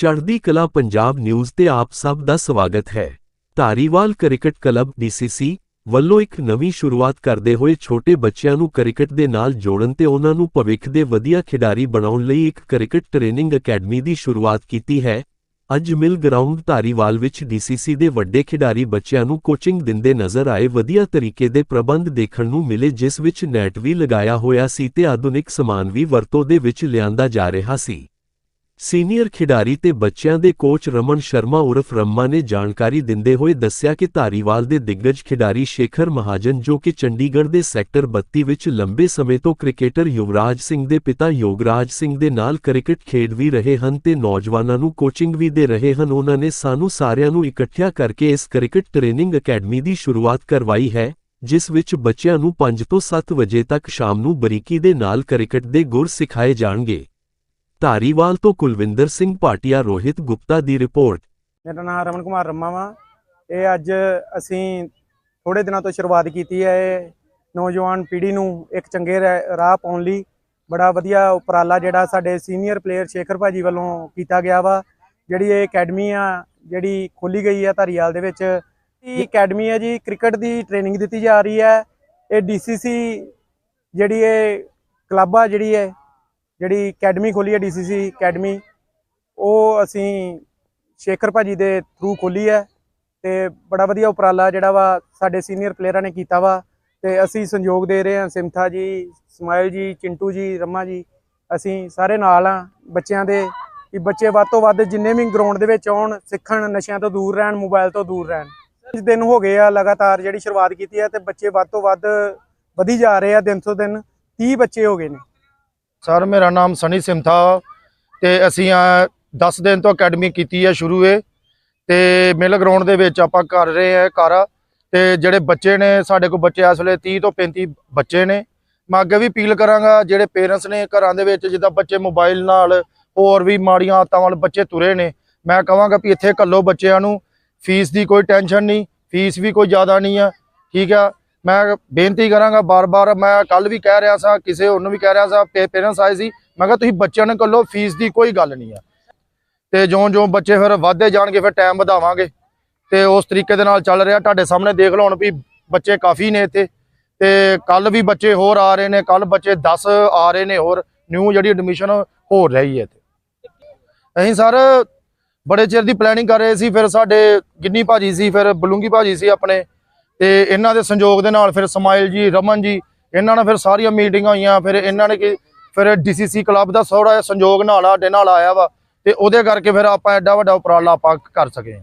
ਚੜ੍ਹਦੀ ਕਲਾ ਪੰਜਾਬ ਨਿਊਜ਼ ਤੇ ਆਪ ਸਭ ਦਾ ਸਵਾਗਤ ਹੈ। ਧਾਰੀਵਾਲ ਕ੍ਰਿਕਟ ਕਲੱਬ ਡੀਸੀਸੀ ਵੱਲੋਂ ਇੱਕ ਨਵੀਂ ਸ਼ੁਰੂਆਤ ਕਰਦੇ ਹੋਏ ਛੋਟੇ ਬੱਚਿਆਂ ਨੂੰ ਕ੍ਰਿਕਟ ਦੇ ਨਾਲ ਜੋੜਨ ਤੇ ਉਹਨਾਂ ਨੂੰ ਭਵਿੱਖ ਦੇ ਵਧੀਆ ਖਿਡਾਰੀ ਬਣਾਉਣ ਲਈ ਇੱਕ ਕ੍ਰਿਕਟ ਟ੍ਰੇਨਿੰਗ ਅਕੈਡਮੀ ਦੀ ਸ਼ੁਰੂਆਤ ਕੀਤੀ ਹੈ। ਅੱਜ ਮਿਲ ਗਰਾਊਂਡ ਧਾਰੀਵਾਲ ਵਿੱਚ ਡੀਸੀਸੀ ਦੇ ਵੱਡੇ ਖਿਡਾਰੀ ਬੱਚਿਆਂ ਨੂੰ ਕੋਚਿੰਗ ਦਿੰਦੇ ਨਜ਼ਰ ਆਏ। ਵਧੀਆ ਤਰੀਕੇ ਦੇ ਪ੍ਰਬੰਧ ਦੇਖਣ ਨੂੰ ਮਿਲੇ, ਜਿਸ ਵਿੱਚ ਨੈਟ ਵੀ ਲਗਾਇਆ ਹੋਇਆ ਸੀ ਤੇ ਆਧੁਨਿਕ ਸਮਾਨ ਵੀ ਵਰਤੋਂ ਦੇ ਵਿੱਚ ਲਿਆਂਦਾ ਜਾ ਰਿਹਾ ਸੀ। ਸੀਨੀਅਰ ਖਿਡਾਰੀ ਤੇ ਬੱਚਿਆਂ ਦੇ ਕੋਚ ਰਮਨ ਸ਼ਰਮਾ ਉਰਫ ਰੰਮਾ ਨੇ ਜਾਣਕਾਰੀ ਦਿੰਦੇ ਹੋਏ ਦੱਸਿਆ ਕਿ ਧਾਰੀਵਾਲ ਦੇ ਦਿੱਗਜ ਖਿਡਾਰੀ ਸ਼ੇਖਰ ਮਹਾਜਨ ਜੋ ਕਿ ਚੰਡੀਗੜ੍ਹ ਦੇ ਸੈਕਟਰ 32 ਵਿੱਚ ਲੰਬੇ ਸਮੇਂ ਤੋਂ ਕ੍ਰਿਕਟਰ ਯੁਵਰਾਜ ਸਿੰਘ ਦੇ ਪਿਤਾ ਯੋਗਰਾਜ ਸਿੰਘ ਦੇ ਨਾਲ ਕ੍ਰਿਕਟ ਖੇਡ ਵੀ ਰਹੇ ਹਨ ਤੇ ਨੌਜਵਾਨਾਂ ਨੂੰ ਕੋਚਿੰਗ ਵੀ ਦੇ ਰਹੇ ਹਨ। ਉਹਨਾਂ ਨੇ ਸਾਨੂੰ ਸਾਰਿਆਂ ਨੂੰ ਇਕੱਠਿਆ ਕਰਕੇ ਇਸ ਕ੍ਰਿਕਟ ਟ੍ਰੇਨਿੰਗ ਅਕੈਡਮੀ ਦੀ ਸ਼ੁਰੂਆਤ ਕਰਵਾਈ ਹੈ, ਜਿਸ ਵਿੱਚ ਬੱਚਿਆਂ ਨੂੰ 5 ਤੋਂ 7 ਵਜੇ ਤੱਕ ਸ਼ਾਮ ਨੂੰ ਬਰੀਕੀ ਦੇ ਨਾਲ ਕ੍ਰਿਕਟ ਦੇ ਗੁਰ ਸਿਖਾਏ ਜਾਣਗੇ। ਧਾਰੀਵਾਲ ਤੋਂ ਕੁਲਵਿੰਦਰ ਸਿੰਘ ਭਾਟੀਆ ਰੋਹਿਤ ਗੁਪਤਾ ਦੀ ਰਿਪੋਰਟ। ਮੇਰਾ ਨਾਮ ਰਮਨ ਕੁਮਾਰ ਰੰਮਾ ਵਾ। ਇਹ ਅੱਜ ਅਸੀਂ ਥੋੜੇ ਦਿਨਾਂ ਤੋਂ ਸ਼ੁਰੂਆਤ ਕੀਤੀ ਹੈ ਇਹ ਨੌਜਵਾਨ ਪੀੜ੍ਹੀ ਨੂੰ ਇੱਕ ਚੰਗੇ ਰਾਹ ਪਾਉਣ ਲਈ। ਬੜਾ ਵਧੀਆ ਉਪਰਾਲਾ ਜਿਹੜਾ ਸਾਡੇ ਸੀਨੀਅਰ ਪਲੇਅਰ ਸ਼ੇਖਰ ਭਾਜੀ ਵੱਲੋਂ ਕੀਤਾ ਗਿਆ ਵਾ ਜਿਹੜੀ ਇਹ ਅਕੈਡਮੀ ਆ ਜਿਹੜੀ ਖੋਲੀ ਗਈ ਹੈ ਧਾਰੀਵਾਲ ਦੇ ਵਿੱਚ। ਇਹ ਅਕੈਡਮੀ ਹੈ ਜੀ ਕ੍ਰਿਕਟ ਦੀ ਟ੍ਰੇਨਿੰਗ ਦਿੱਤੀ ਜਾ ਰਹੀ ਹੈ। ਇਹ ਡੀਸੀਸੀ ਜਿਹੜੀ ਇਹ ਕਲੱਬ ਆ ਜਿਹੜੀ ਹੈ ਜਿਹੜੀ ਅਕੈਡਮੀ ਖੋਲੀ ਹੈ, ਡੀਸੀਸੀ ਅਕੈਡਮੀ, ਉਹ ਅਸੀਂ ਸ਼ੇਖਰ ਭਾਜੀ ਦੇ ਥਰੂ ਖੋਲੀ ਹੈ ਤੇ ਬੜਾ ਵਧੀਆ ਉਪਰਾਲਾ ਜਿਹੜਾ ਵਾ ਸਾਡੇ ਸੀਨੀਅਰ ਪਲੇਅਰਾਂ ਨੇ ਕੀਤਾ ਵਾ ਤੇ ਅਸੀਂ ਸੰਯੋਗ ਦੇ ਰਹੇ ਹਾਂ ਸਿਮਥਾ ਜੀ, ਸਮਾਇਲ ਜੀ, ਚਿੰਟੂ ਜੀ, ਰਮਾ ਜੀ, ਅਸੀਂ ਸਾਰੇ ਨਾਲ ਆ ਬੱਚਿਆਂ ਦੇ ਕਿ ਬੱਚੇ ਵੱਧ ਤੋਂ ਵੱਧ ਜਿੰਨੇ ਵੀ ਗਰਾਊਂਡ ਦੇ ਵਿੱਚ ਆਉਣ, ਸਿੱਖਣ, ਨਸ਼ਿਆਂ ਤੋਂ ਦੂਰ ਰਹਿਣ ਮੋਬਾਈਲ ਤੋਂ ਦੂਰ ਰਹਿਣ। ਕੁਝ ਦਿਨ ਹੋ ਗਏ ਆ ਲਗਾਤਾਰ ਜਿਹੜੀ ਸ਼ੁਰੂਆਤ ਕੀਤੀ ਹੈ ਤੇ ਬੱਚੇ ਵੱਧ ਤੋਂ ਵੱਧ ਵਧੀ ਜਾ ਰਹੇ ਆ ਦਿਨ ਤੋਂ ਦਿਨ 30 ਬੱਚੇ ਹੋ ਗਏ ਨੇ। ਸਰ, ਮੇਰਾ ਨਾਮ ਸਨੀ ਸਿੰਥਾ ਤੇ ਅਸੀਂ ਆ 10 ਦਿਨ ਤੋਂ ਅਕੈਡਮੀ ਕੀਤੀ ਹੈ ਸ਼ੁਰੂ ਏ ਤੇ ਮਿਲ ਗਰਾਊਂਡ ਦੇ ਵਿੱਚ ਆਪਾਂ ਕਰ ਰਹੇ ਹਾਂ ਕਰ ਤੇ ਜਿਹੜੇ ਬੱਚੇ ਨੇ, ਸਾਡੇ ਕੋਲ ਬੱਚੇ ਇਸ ਵੇਲੇ 30 ਤੋਂ 35 ਬੱਚੇ ਨੇ। ਮੈਂ ਅੱਗੇ ਵੀ ਅਪੀਲ ਕਰਾਂਗਾ, ਜਿਹੜੇ ਪੇਰੈਂਟਸ ਨੇ ਘਰਾਂ ਦੇ ਵਿੱਚ, ਜਿੱਦਾਂ ਬੱਚੇ ਮੋਬਾਈਲ ਨਾਲ ਹੋਰ ਵੀ ਮਾੜੀਆਂ ਆਦਤਾਂ ਵਾਲੇ ਬੱਚੇ ਤੁਰੇ ਨੇ, ਮੈਂ ਕਹਾਂਗਾ ਵੀ ਇੱਥੇ ਕੱਲੋ ਬੱਚਿਆਂ ਨੂੰ ਫੀਸ ਦੀ ਕੋਈ ਟੈਨਸ਼ਨ ਨਹੀਂ ਫੀਸ ਵੀ ਕੋਈ ਜ਼ਿਆਦਾ ਨਹੀਂ ਆ, ਠੀਕ ਆ? ਮੈਂ ਬੇਨਤੀ ਕਰਾਂਗਾ ਬਾਰ-ਬਾਰ, ਮੈਂ ਕੱਲ ਵੀ ਕਹਿ ਰਿਹਾ ਸਾਂ, ਕਿਸੇ ਹੋਰ ਨੂੰ ਵੀ ਕਹਿ ਰਿਹਾ ਸਾਂ ਪੇਰੈਂਟਸ ਆਏ ਸੀ, ਮੈਂ ਕਿਹਾ ਤੁਸੀਂ ਬੱਚਿਆਂ ਨੂੰ ਕੱਲੋ ਫੀਸ ਦੀ ਕੋਈ ਗੱਲ ਨਹੀਂ ਆ। ਤੇ ਜਿਉਂ-ਜਿਉਂ ਬੱਚੇ ਫਿਰ ਵਧਦੇ ਜਾਣਗੇ, ਫਿਰ ਟਾਈਮ ਵਧਾਵਾਂਗੇ। ਤੇ ਉਸ ਤਰੀਕੇ ਦੇ ਨਾਲ ਚੱਲ ਰਿਹਾ, ਤੁਹਾਡੇ ਸਾਹਮਣੇ ਦੇਖ ਲਓ ਹੁਣ ਵੀ ਬੱਚੇ ਕਾਫੀ ਨੇ ਇੱਥੇ। ਤੇ ਕੱਲ ਵੀ ਬੱਚੇ ਹੋਰ ਆ ਰਹੇ ਨੇ ਕੱਲ ਬੱਚੇ 10 ਆ ਰਹੇ ਨੇ ਹੋਰ ਨਿਊ ਜਿਹੜੀ ਐਡਮਿਸ਼ਨ ਹੋ ਰਹੀ ਹੈ ਇੱਥੇ। ਅਸੀਂ ਸਰ ਬੜੇ ਚਿਰ ਦੀ ਪਲੈਨਿੰਗ ਕਰ ਰਹੇ ਸੀ, ਫਿਰ ਸਾਡੇ ਗਿੰਨੀ ਭਾਜੀ ਸੀ, ਫਿਰ ਬਲੂੰਗੀ ਭਾਜੀ ਸੀ ਆਪਣੇ। ਤੇ ਇਹਨਾਂ ਦੇ ਸੰਯੋਗ ਦੇ ਨਾਲ ਫਿਰ ਸਮਾਈਲ ਜੀ, ਰਮਨ ਜੀ, ਇਹਨਾਂ ਨਾਲ ਫਿਰ ਸਾਰੀਆਂ ਮੀਟਿੰਗਾਂ ਹੋਈਆਂ, ਫਿਰ ਇਹਨਾਂ ਨੇ ਕਿ ਫਿਰ ਡੀਸੀਸੀ ਕਲੱਬ ਦਾ ਥੋੜਾ ਜਿਹਾ ਸੰਯੋਗ ਨਾਲ ਸਾਡੇ ਨਾਲ ਆਇਆ ਵਾ ਤੇ ਉਹਦੇ ਕਰਕੇ ਫਿਰ ਆਪਾਂ ਐਡਾ ਵੱਡਾ ਉਪਰਾਲਾ ਆਪਾਂ ਕਰ ਸਕੇ